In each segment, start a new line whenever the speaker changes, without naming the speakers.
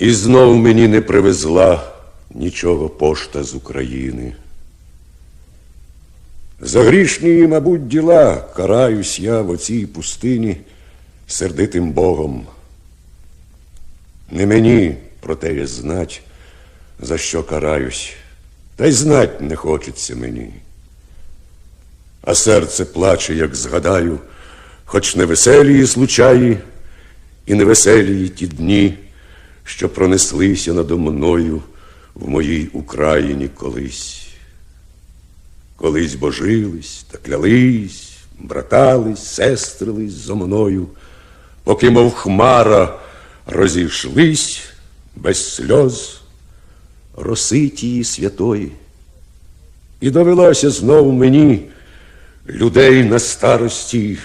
І знов мені не привезла нічого пошта з України. За грішні, мабуть, діла караюсь я в оцій пустині сердитим Богом. Не мені про те є знать, за що караюсь, та й знать не хочеться мені. А серце плаче, як згадаю, хоч невеселії случаї, і невеселії ті дні, що пронеслися надо мною в моїй Україні колись. Колись божились та клялись, братались, сестрились зо мною, поки, мов хмара, розійшлись без сльоз роситії святої. І довелося знов мені людей на старості.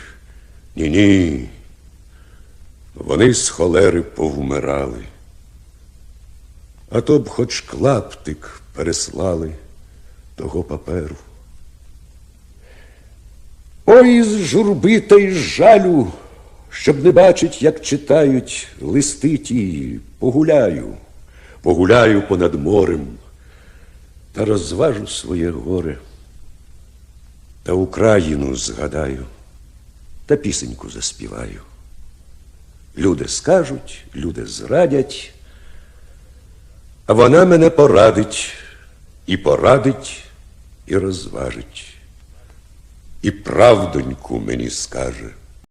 Ні-ні. Вони з холери повмирали. А то б хоч клаптик переслали того паперу. Ой, з журби та й жалю, щоб не бачить, як читають листи ті, погуляю, погуляю понад морем та розважу своє горе. Та Україну згадаю, та пісеньку заспіваю. Люди скажуть, люди зрадять, вона мене порадить, і порадить, і розважить, і правдоньку мені скаже.